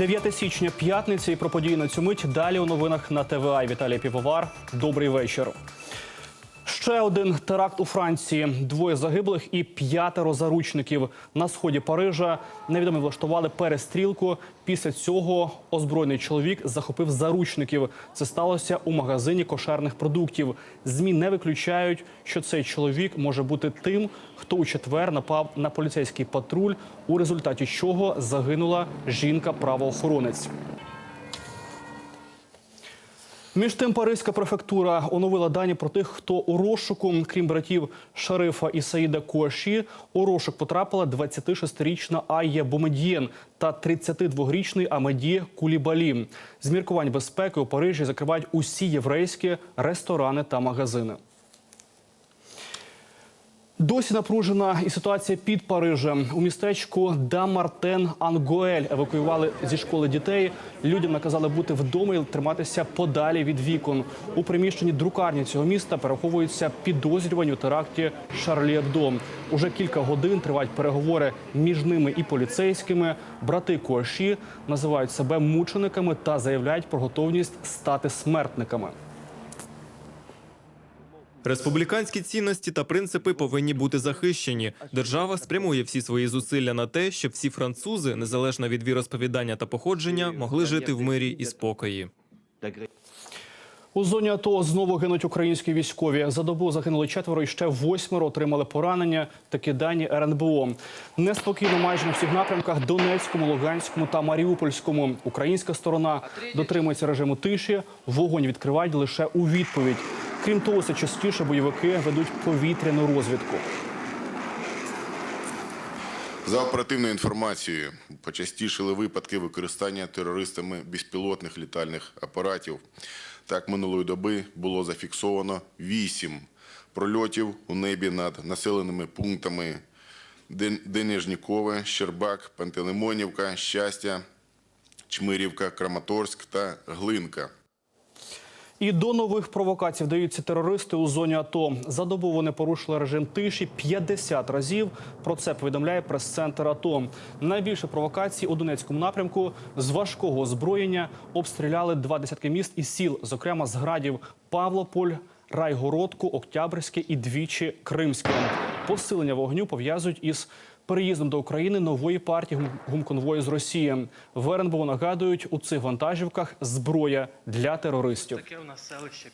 9 січня п'ятниця і про події на цю мить. Далі у новинах на ТВА. Віталій Півовар. Добрий вечір. Ще один теракт у Франції. Двоє загиблих і п'ятеро заручників на сході Парижа. Невідомі влаштували перестрілку. Після цього озброєний чоловік захопив заручників. Це сталося у магазині кошерних продуктів. Змі не виключають, що цей чоловік може бути тим, хто у четвер напав на поліцейський патруль, у результаті чого загинула жінка-правоохоронець. Між тим, Паризька префектура оновила дані про тих, хто у розшуку, крім братів Шарифа і Саїда Куаші, у розшук потрапила 26-річна Айя Бомедієн та 32-річний Амеді Кулібалі. З міркувань безпеки у Парижі закривають усі єврейські ресторани та магазини. Досі напружена і ситуація під Парижем. У містечку Дамартен Ангоель евакуювали зі школи дітей. Людям наказали бути вдома і триматися подалі від вікон. У приміщенні друкарні цього міста переховуються підозрювані у теракті Шарлі Ебдо. Уже кілька годин тривають переговори між ними і поліцейськими. Брати Куаші називають себе мучениками та заявляють про готовність стати смертниками. Республіканські цінності та принципи повинні бути захищені. Держава спрямує всі свої зусилля на те, щоб всі французи, незалежно від віросповідання та походження, могли жити в мирі і спокої. У зоні АТО знову гинуть українські військові. За добу загинули четверо і ще восьмеро отримали поранення. Такі дані РНБО. Неспокійно майже на всіх напрямках Донецькому, Луганському та Маріупольському. Українська сторона дотримується режиму тиші. Вогонь відкривають лише у відповідь. Крім того, все частіше бойовики ведуть повітряну розвідку. За оперативною інформацією, почастішили випадки використання терористами безпілотних літальних апаратів. Так, минулої доби було зафіксовано вісім прольотів у небі над населеними пунктами Денежнікове, Щербак, Пантелеймонівка, Щастя, Чмирівка, Краматорськ та Глинка. І до нових провокацій вдаються терористи у зоні АТО. За добу вони порушили режим тиші 50 разів. Про це повідомляє прес-центр АТО. Найбільше провокацій у Донецькому напрямку з важкого озброєння обстріляли два десятки міст і сіл, зокрема з градів Павлополь. Райгородку, Октябрьське і двічі Кримське. Посилення вогню пов'язують із переїздом до України нової партії гум- гумконвою з Росії. В РНБО нагадують, у цих вантажівках зброя для терористів. Таке у нас селище.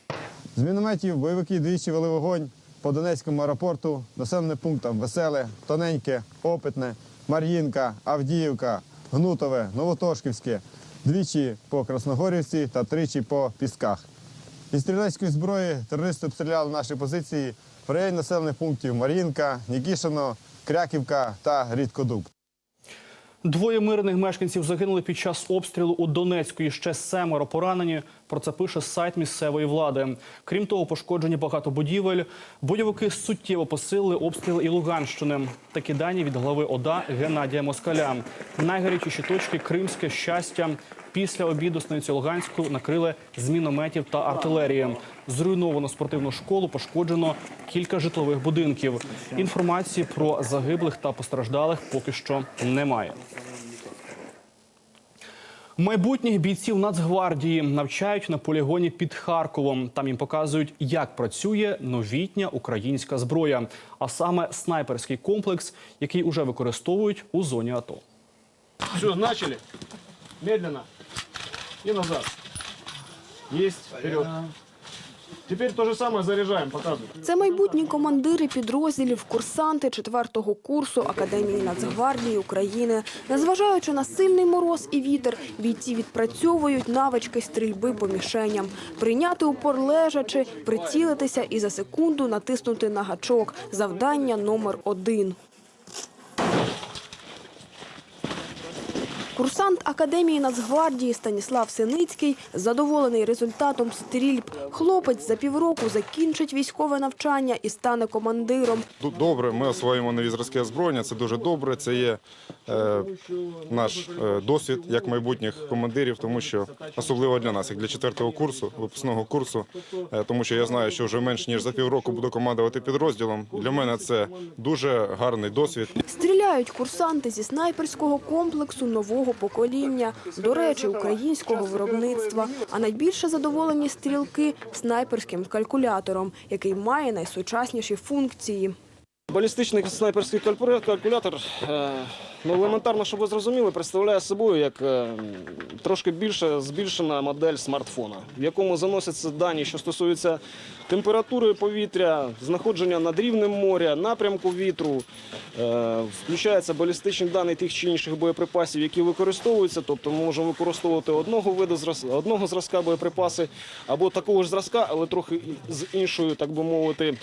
З мінометів бойовики двічі вели вогонь по Донецькому аеропорту, населеним пунктам Веселе, Тоненьке, Опитне, Мар'їнка, Авдіївка, Гнутове, Новотошківське, двічі по Красногорівці та тричі по Пісках. Із стрілецької зброї терористи обстріляли наші позиції в районі населених пунктів Мар'їнка, Нікішино, Кряківка та Рідкодуб. Двоє мирних мешканців загинули під час обстрілу у Донецьку. І ще семеро поранені. Про це пише сайт місцевої влади. Крім того, пошкоджені багато будівель. Бойовики суттєво посилили обстріли і Луганщини. Такі дані від глави ОДА Геннадія Москаля. Найгарячіші точки Кримське щастя. Після обіду станицю Луганську накрили з мінометів та артилерії. Зруйновано спортивну школу, пошкоджено кілька житлових будинків. Інформації про загиблих та постраждалих поки що немає. Майбутніх бійців Нацгвардії навчають на полігоні під Харковом. Там їм показують, як працює новітня українська зброя, а саме снайперський комплекс, який уже використовують у зоні АТО. Все, начали. Медленно. і назад. Єсть. Вперед. Теперь то же самое заряжаем, показывай. Це майбутні командири підрозділів, курсанти четвертого курсу Академії Нацгвардії України. Незважаючи на сильний мороз і вітер, бійці відпрацьовують навички стрільби по мішеням, прийняти упор лежачи, прицілитися і за секунду натиснути на гачок. Завдання номер один. Курсант Академії Нацгвардії Станіслав Синицький задоволений результатом стрільб. Хлопець за півроку закінчить військове навчання і стане командиром. Добре, ми освоїмо нові зразки озброєння. Це дуже добре. Це є е, наш е, досвід як майбутніх командирів, тому що особливо для нас, як для четвертого курсу, випускного курсу, е, тому що я знаю, що вже менш ніж за півроку буду командувати підрозділом. Для мене це дуже гарний досвід. Стріляють курсанти зі снайперського комплексу нового нового покоління, до речі, українського виробництва. А найбільше задоволені стрілки снайперським калькулятором, який має найсучасніші функції. Балістичний снайперський калькуля- калькулятор, е, ну, елементарно, щоб ви зрозуміли, представляє собою як е, трошки більше збільшена модель смартфона, в якому заносяться дані, що стосуються температури повітря, знаходження над рівнем моря, напрямку вітру, е, включаються балістичні дані тих чи інших боєприпасів, які використовуються. Тобто ми можемо використовувати одного виду одного зразка боєприпаси або такого ж зразка, але трохи з іншою, так би мовити,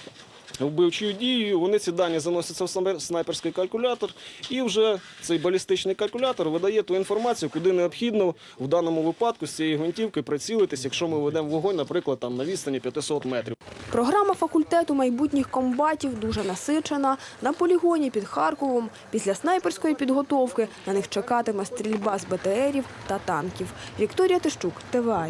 вбивчою дією. Вони ці дані заносяться в снайпер- снайперський калькулятор, і вже цей балістичний калькулятор видає ту інформацію, куди необхідно в даному випадку з цієї гвинтівки прицілитись, якщо ми ведемо вогонь, наприклад, там на відстані 500 метрів. Програма факультету майбутніх комбатів дуже насичена. На полігоні під Харковом після снайперської підготовки на них чекатиме стрільба з БТРів та танків. Вікторія Тищук, ТВА.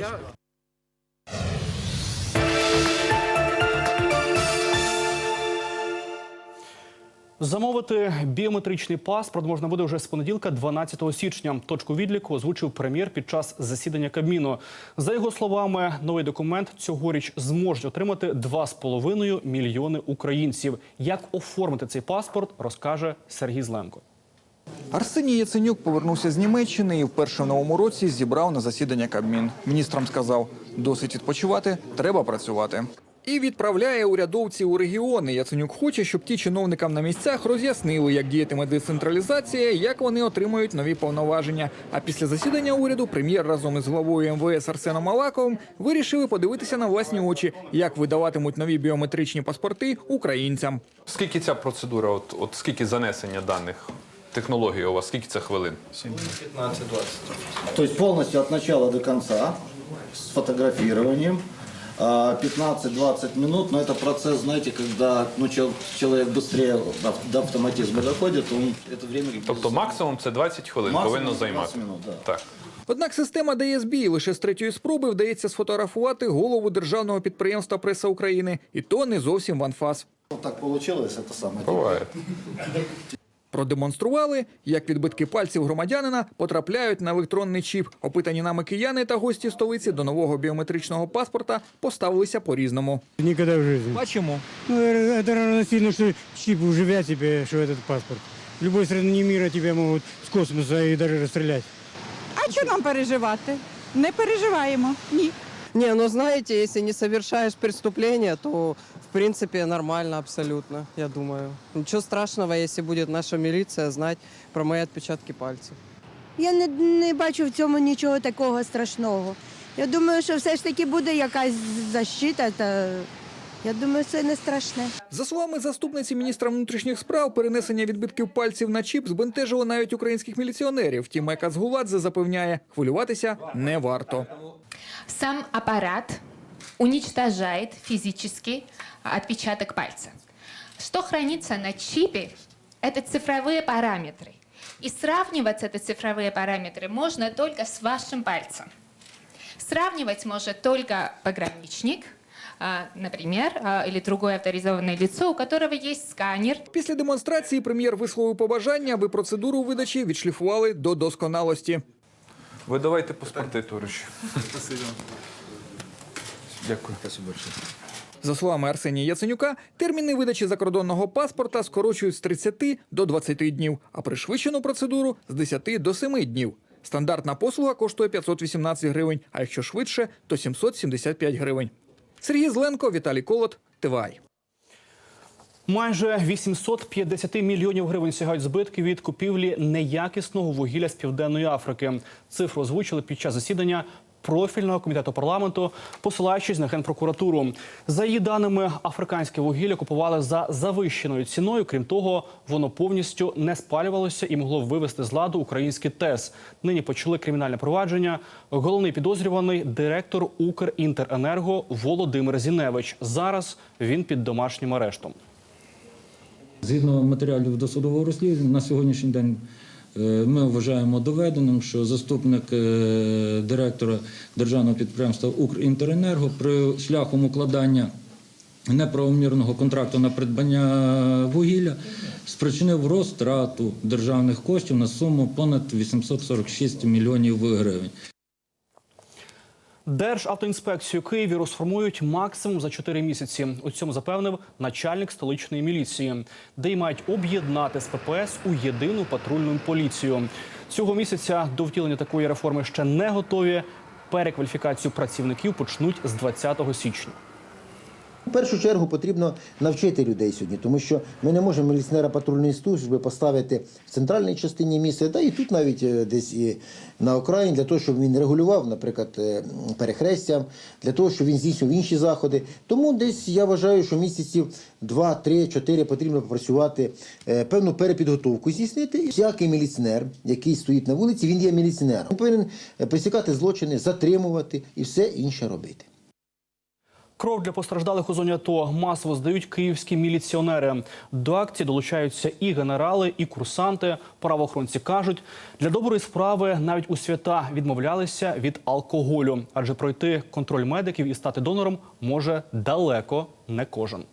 Замовити біометричний паспорт можна буде вже з понеділка, 12 січня. Точку відліку озвучив прем'єр під час засідання Кабміну. За його словами, новий документ цьогоріч зможуть отримати 2,5 мільйони українців. Як оформити цей паспорт, розкаже Сергій Зленко. Арсеній Яценюк повернувся з Німеччини і вперше в новому році зібрав на засідання Кабмін. Міністрам сказав, досить відпочивати, треба працювати. І відправляє урядовців у регіони. Яценюк хоче, щоб ті чиновникам на місцях роз'яснили, як діятиме децентралізація, як вони отримають нові повноваження. А після засідання уряду прем'єр разом із главою МВС Арсеном Аваковим вирішили подивитися на власні очі, як видаватимуть нові біометричні паспорти українцям. Скільки ця процедура, от, от скільки занесення даних технології у вас, скільки це хвилин? То есть полностью от начала до конца с фотографированием. А, 15-20 минут, но это процесс, знаете, когда ну, чел- человек быстрее ав- до автоматизма доходит, он это время... Тобто максимум це 20 хвилин Максимум повинно 20 займати. минут, да. Так. Однак система дає збій. Лише з третьої спроби вдається сфотографувати голову державного підприємства Преса України, і то не зовсім в анфас. Вот так получилось, это самое. Буває. Продемонстрували, як відбитки пальців громадянина потрапляють на електронний чіп. Опитані нами кияни та гості столиці до нового біометричного паспорта поставилися по-різному. Никогда в жизни. А чому? Ну, это равносильно, что чип уживят тебе, что этот паспорт. В любой стране мира тебя могут с космоса и даже расстрелять. А що нам переживати? Не переживаємо. Ні. Не, ну знаете, если не совершаешь преступление, то в принципе нормально абсолютно, я думаю. Ничего страшного, если будет наша милиция знать про мои отпечатки пальцев. Я не, не бачу в цьому нічого такого страшного. Я думаю, що все ж таки буде якась защита, та я думаю, це не страшне. За словами заступниці міністра внутрішніх справ, перенесення відбитків пальців на чіп збентежило навіть українських міліціонерів. Втім, Ека Згуладзе запевняє, хвилюватися не варто. Сам аппарат уничтожает физически отпечаток пальца. Что хранится на чипе, это цифровые параметры. И сравнивать эти цифровые параметры можно только с вашим пальцем. Сравнивать может только пограничник, а, например, или другое авторизованное лицо, у которого есть сканер Після демонстрації прем'єр висловив побажання, аби процедуру видачі відшліфували до досконалості. Ви давайте паспорти, Турич. Дякую. За словами Арсенія Яценюка, терміни видачі закордонного паспорта скорочують з 30 до 20 днів, а пришвидшену процедуру з 10 до 7 днів. Стандартна послуга коштує 518 гривень, а якщо швидше, то 775 гривень. Сергій Зленко, Віталій Колот, Тивай. Майже 850 мільйонів гривень сягають збитки від купівлі неякісного вугілля з південної Африки. Цифру озвучили під час засідання профільного комітету парламенту, посилаючись на генпрокуратуру. За її даними, африканське вугілля купували за завищеною ціною. Крім того, воно повністю не спалювалося і могло вивести з ладу український ТЕС. Нині почали кримінальне провадження. Головний підозрюваний директор Укрінтеренерго Володимир Зіневич. Зараз він під домашнім арештом. Згідно матеріалів досудового розслідування, на сьогоднішній день ми вважаємо доведеним, що заступник е, директора державного підприємства Укрінтеренерго при шляхом укладання неправомірного контракту на придбання вугілля спричинив розтрату державних коштів на суму понад 846 мільйонів гривень. Державтоінспекцію Києві розформують максимум за 4 місяці. У цьому запевнив начальник столичної міліції, де й мають об'єднати з ППС у єдину патрульну поліцію. Цього місяця до втілення такої реформи ще не готові. Перекваліфікацію працівників почнуть з 20 січня. В першу чергу потрібно навчити людей сьогодні, тому що ми не можемо міліціонера патрульної служби поставити в центральній частині міста, та і тут навіть е, десь і на окраїні, для того, щоб він регулював, наприклад, е, перехрестя, для того, щоб він здійснював інші заходи. Тому десь я вважаю, що місяців 2, 3, 4 потрібно попрацювати, е, певну перепідготовку здійснити. І Всякий міліціонер, який стоїть на вулиці, він є міліціонером. Він повинен пресікати злочини, затримувати і все інше робити. Кров для постраждалих у зоні АТО масово здають київські міліціонери. До акції долучаються і генерали, і курсанти. Правоохоронці кажуть, для доброї справи навіть у свята відмовлялися від алкоголю, адже пройти контроль медиків і стати донором може далеко не кожен.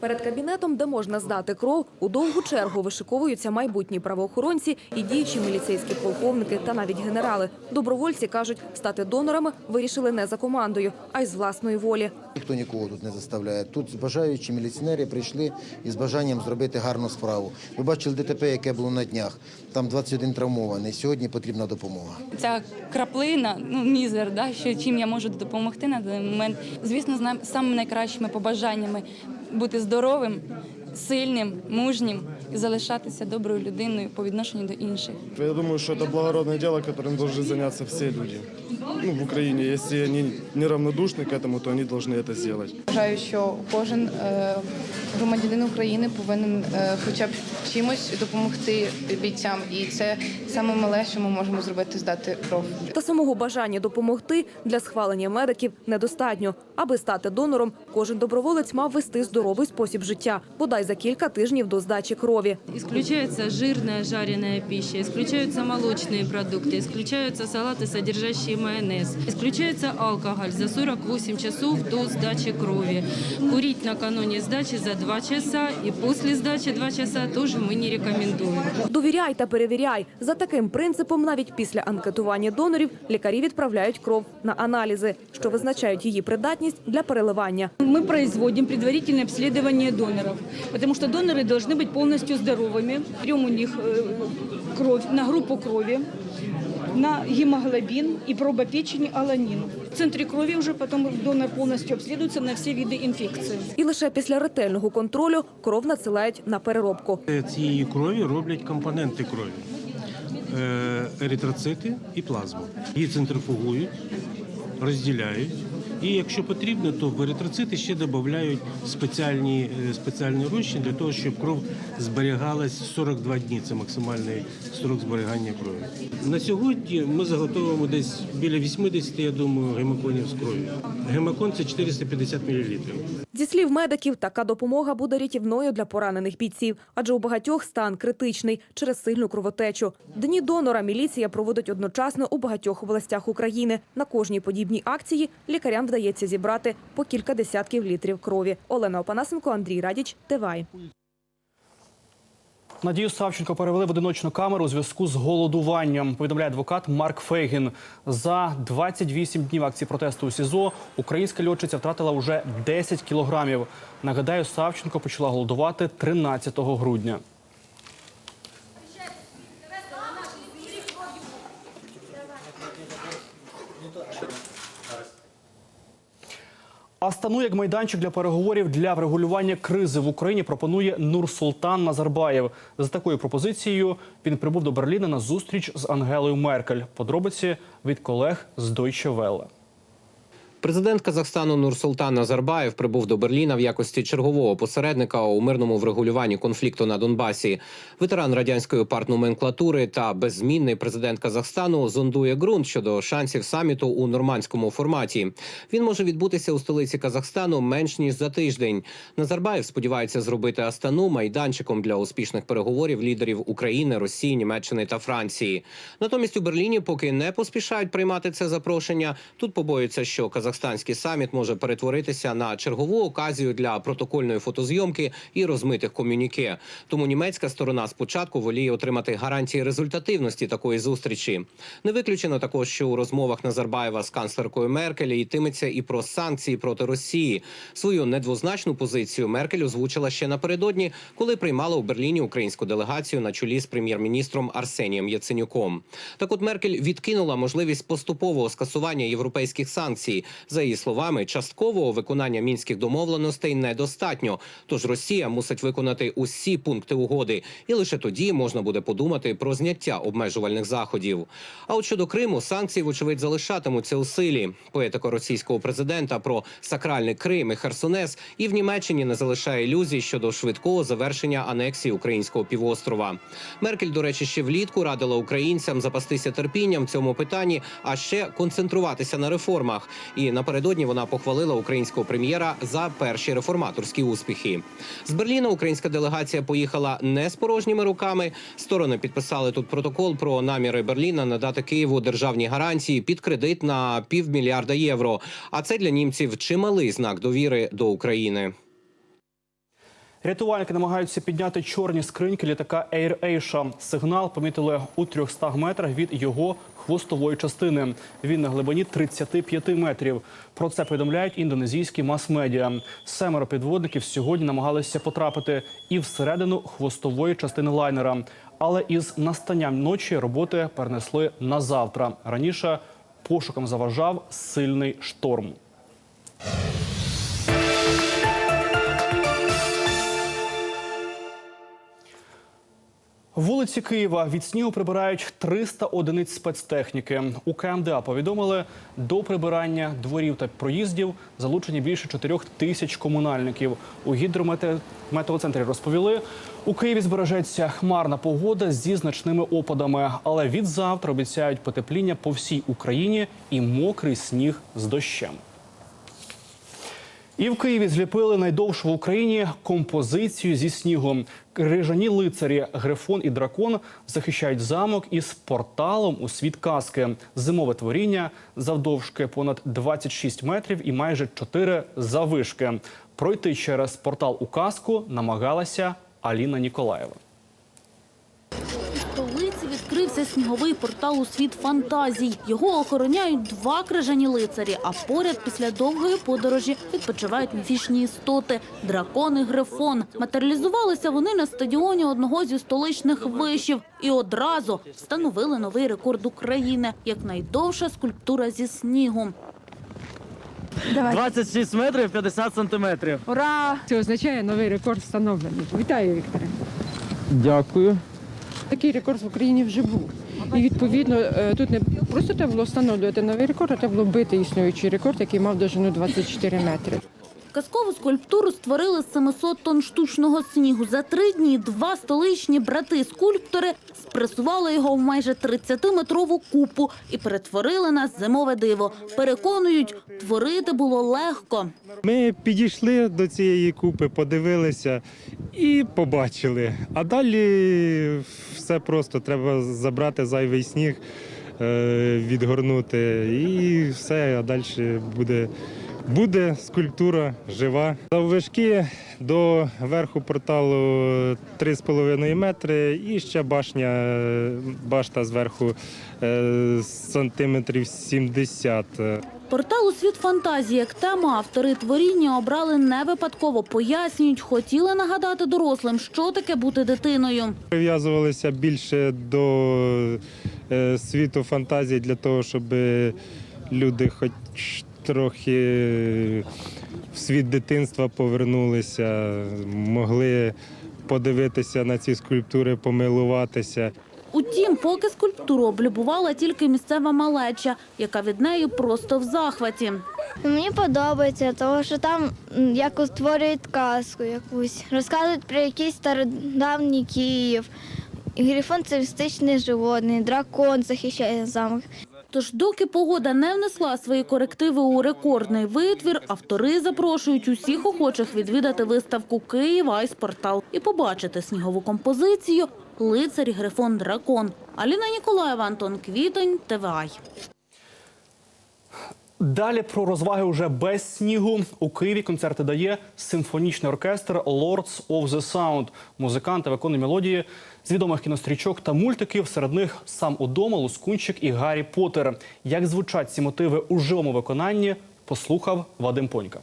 Перед кабінетом, де можна здати кров, у довгу чергу вишиковуються майбутні правоохоронці і діючі міліцейські полковники та навіть генерали. Добровольці кажуть, стати донорами вирішили не за командою, а й з власної волі. Ніхто нікого тут не заставляє. Тут бажаючі міліціонери прийшли із бажанням зробити гарну справу. Ви бачили ДТП, яке було на днях. Там 21 травмований. Сьогодні потрібна допомога. ця краплина, ну мізер, да, що чим я можу допомогти на даний момент. Звісно, з самими найкращими побажаннями бути здоровим, сильним, мужнім і залишатися доброю людиною по відношенню до інших. Я думаю, что это благородное дело, которым должны заняться все люди. Ну, в Украине, если они неравнодушны к этому, то они должны это сделать. Вважаю, що кожен е, громадянин України повинен е, хоча б чимось допомогти бійцям, і це саме мале, що ми можемо зробити, здати кров. Та самого бажання допомогти для схвалення медиків недостатньо. Аби стати донором, кожен доброволець мав вести здоровий спосіб життя, бодай за кілька тижнів до здачі крові. Исключается жирная жареная пища, исключаются молочные продукты, исключаются салаты, содержащие майонез, исключается алкоголь за 48 часов до сдачи крови. Курить накануне сдачи за 2 часа и после сдачи 2 часа тоже мы не рекомендуем. Довіряй та перевіряй. За таким принципом, навіть після анкетування донорів, лікарі відправляють кров на аналізи, що визначають її придатність для переливання. Мы производим предварительное обследование доноров, потому что доноры должны быть полностью здоровыми. Берем у них э, кровь на группу крови, на гемоглобин и проба печени аланин. В центре крови уже потом донор полностью обследуется на все виды инфекции. І лише після ретельного контролю кров надсилають на переробку. Цієї крові роблять компоненти крові. Е, Еритроцити і плазму. Її центрифугують, розділяють. І якщо потрібно, то в еритроцити ще додають спеціальні, е, спеціальний розчин для того, щоб кров зберігалась 42 дні. Це максимальний строк зберігання крові. На сьогодні ми заготовуємо десь біля 80, я думаю, гемоконів з крові. Гемокон це 450 мл. Зі слів медиків, така допомога буде рятівною для поранених бійців, адже у багатьох стан критичний через сильну кровотечу. Дні донора міліція проводить одночасно у багатьох областях України. На кожній подібній акції лікарям вдається зібрати по кілька десятків літрів крові. Олена Опанасенко, Андрій Радіч, Тивай. Надію Савченко перевели в одиночну камеру у зв'язку з голодуванням. Повідомляє адвокат Марк Фейгін. За 28 днів акції протесту у СІЗО українська льотчиця втратила уже 10 кілограмів. Нагадаю, Савченко почала голодувати 13 грудня. Астану як майданчик для переговорів для врегулювання кризи в Україні пропонує Нурсултан Назарбаєв. За такою пропозицією він прибув до Берліна на зустріч з Ангелою Меркель. Подробиці від колег з Deutsche Welle. Президент Казахстану Нурсултан Назарбаєв прибув до Берліна в якості чергового посередника у мирному врегулюванні конфлікту на Донбасі. Ветеран радянської партноменклатури та беззмінний президент Казахстану зондує ґрунт щодо шансів саміту у нормандському форматі. Він може відбутися у столиці Казахстану менш ніж за тиждень. Назарбаєв сподівається зробити Астану майданчиком для успішних переговорів лідерів України, Росії, Німеччини та Франції. Натомість у Берліні поки не поспішають приймати це запрошення. Тут побоюються, що Казахстан україно-казахстанський саміт може перетворитися на чергову оказію для протокольної фотозйомки і розмитих комюніке. Тому німецька сторона спочатку воліє отримати гарантії результативності такої зустрічі. Не виключено також, що у розмовах Назарбаєва з канцлеркою Меркель йтиметься і про санкції проти Росії. Свою недвозначну позицію Меркель озвучила ще напередодні, коли приймала у Берліні українську делегацію на чолі з прем'єр-міністром Арсенієм Яценюком. Так, от Меркель відкинула можливість поступового скасування європейських санкцій. За її словами, часткового виконання мінських домовленостей недостатньо. Тож Росія мусить виконати усі пункти угоди, і лише тоді можна буде подумати про зняття обмежувальних заходів. А от щодо Криму, санкції вочевидь залишатимуться у силі. Поетика російського президента про сакральний Крим і Херсонес і в Німеччині не залишає ілюзій щодо швидкого завершення анексії українського півострова. Меркель, до речі, ще влітку радила українцям запастися терпінням в цьому питанні, а ще концентруватися на реформах. І напередодні вона похвалила українського прем'єра за перші реформаторські успіхи. З Берліна українська делегація поїхала не з порожніми руками. Сторони підписали тут протокол про наміри Берліна надати Києву державні гарантії під кредит на півмільярда євро. А це для німців чималий знак довіри до України. Рятувальники намагаються підняти чорні скриньки літака Air Asia. Сигнал помітили у 300 метрах від його хвостової частини. Він на глибині 35 метрів. Про це повідомляють індонезійські мас-медіа. Семеро підводників сьогодні намагалися потрапити і всередину хвостової частини лайнера. Але із настанням ночі роботи перенесли на завтра. Раніше пошукам заважав сильний шторм. Вулиці Києва від снігу прибирають 300 одиниць спецтехніки. У КМДА повідомили, до прибирання дворів та проїздів залучені більше 4 тисяч комунальників. У гідрометеоцентрі розповіли, у Києві збережеться хмарна погода зі значними опадами, але від завтра обіцяють потепління по всій Україні і мокрий сніг з дощем. І в Києві зліпили найдовшу в Україні композицію зі снігом. Крижані лицарі Грифон і Дракон захищають замок із порталом у світ казки. Зимове творіння завдовжки понад 26 метрів і майже 4 завишки. Пройти через портал у казку намагалася Аліна Ніколаєва. Відкрився сніговий портал у світ фантазій. Його охороняють два крижані лицарі, а поряд після довгої подорожі відпочивають міфічні істоти – дракон і грифон. Матеріалізувалися вони на стадіоні одного зі столичних вишів і одразу встановили новий рекорд України як найдовша скульптура зі снігу. 26 метрів 50 сантиметрів. Ура! Це означає новий рекорд встановлений. Вітаю, Вікторе. Дякую. Такий рекорд в Україні вже був. І відповідно е, тут не просто треба було встановлювати новий рекорд, а треба було бити існуючий рекорд, який мав довжину 24 метри. Казкову скульптуру створили з 700 тонн штучного снігу. За три дні два столичні брати-скульптори спресували його в майже 30-метрову купу і перетворили на зимове диво. Переконують, творити було легко. Ми підійшли до цієї купи, подивилися і побачили. А далі все просто треба забрати зайвий сніг, е, відгорнути, і все, а далі буде. Буде скульптура жива. Заввишки до верху порталу 3,5 метри і ще башня, башта зверху е, сантиметрів 70. Портал у світ фантазії як тема автори творіння обрали не випадково. Пояснюють, хотіли нагадати дорослим, що таке бути дитиною. Прив'язувалися більше до е, світу фантазії для того, щоб люди хоч трохи в світ дитинства повернулися, могли подивитися на ці скульптури, помилуватися. Утім, поки скульптуру облюбувала тільки місцева малеча, яка від неї просто в захваті. Мені подобається, тому що там як створюють казку якусь, розказують про якийсь стародавній Київ. Грифон це містичний животний, дракон захищає замок. Тож, доки погода не внесла свої корективи у рекордний витвір, автори запрошують усіх охочих відвідати виставку Київ Айс Портал і побачити снігову композицію Лицарь Грифон Дракон. Аліна Ніколаєва, Антон Квітень, ТВАЙ. Далі про розваги уже без снігу. У Києві концерти дає симфонічний оркестр Lords of the Sound. Музиканти виконують мелодії з відомих кінострічок та мультиків. Серед них сам удома, Лускунчик і Гаррі Поттер. Як звучать ці мотиви у живому виконанні, послухав Вадим Понька.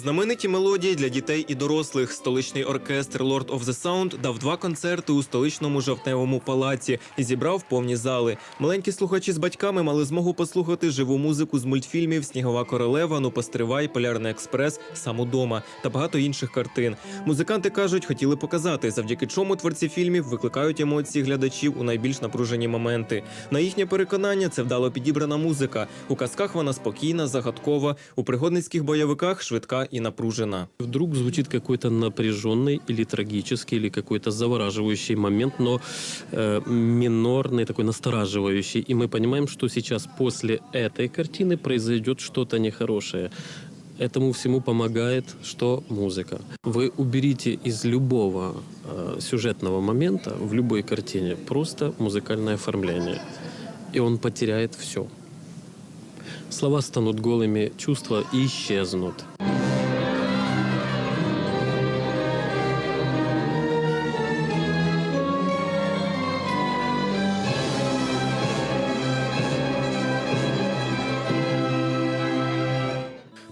Знамениті мелодії для дітей і дорослих. Столичний оркестр Lord of the Sound дав два концерти у столичному жовтневому палаці і зібрав повні зали. Маленькі слухачі з батьками мали змогу послухати живу музику з мультфільмів Снігова королева, Ну постривай, Полярний експрес, Сам удома та багато інших картин. Музиканти кажуть, хотіли показати, завдяки чому творці фільмів викликають емоції глядачів у найбільш напружені моменти. На їхнє переконання, це вдало підібрана музика. У казках вона спокійна, загадкова, у пригодницьких бойовиках швидка і напружена. Вдруг звучит какой-то напряженный или трагический, или какой-то завораживающий момент, но э, минорный, такой настораживающий. И мы понимаем, что сейчас после этой картины произойдет что-то нехорошее. Этому всему помогает что музыка. Вы уберите из любого э, сюжетного момента в любой картине просто музыкальное оформление, и он потеряет все. Слова станут голыми, чувства исчезнут.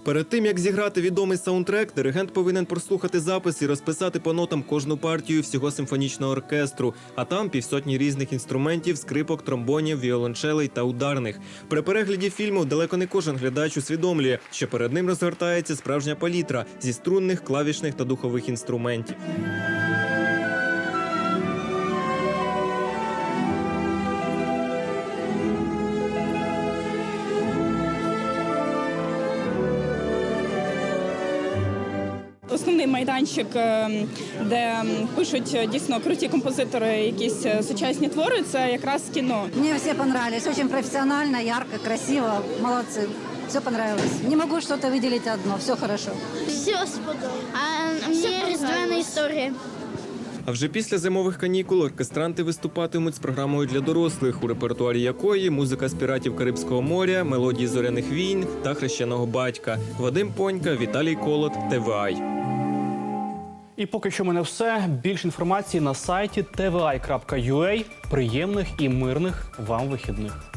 Перед тим як зіграти відомий саундтрек, диригент повинен прослухати запис і розписати по нотам кожну партію всього симфонічного оркестру. А там півсотні різних інструментів, скрипок, тромбонів, віолончелей та ударних. При перегляді фільму далеко не кожен глядач усвідомлює, що перед ним розгортається справжня палітра зі струнних, клавішних та духових інструментів. Майданчик, е, де пишуть дійсно круті композитори, якісь е, сучасні твори, це якраз кіно. Мне все понравились. Очень профессионально, ярко, красиво. Молодцы. Все понравилось. Не могу что-то выделить одно. Все хорошо. Все сподобалось. А мені різдвяна історія. А вже після зимових канікул оркестранти виступатимуть з програмою для дорослих, у репертуарі якої музика з піратів Карибського моря, мелодії зоряних війн та хрещеного батька. Вадим Понька, Віталій Колот, ТВАЙ. І поки що мене все. Більше інформації на сайті tvi.ua. Приємних і мирних вам вихідних.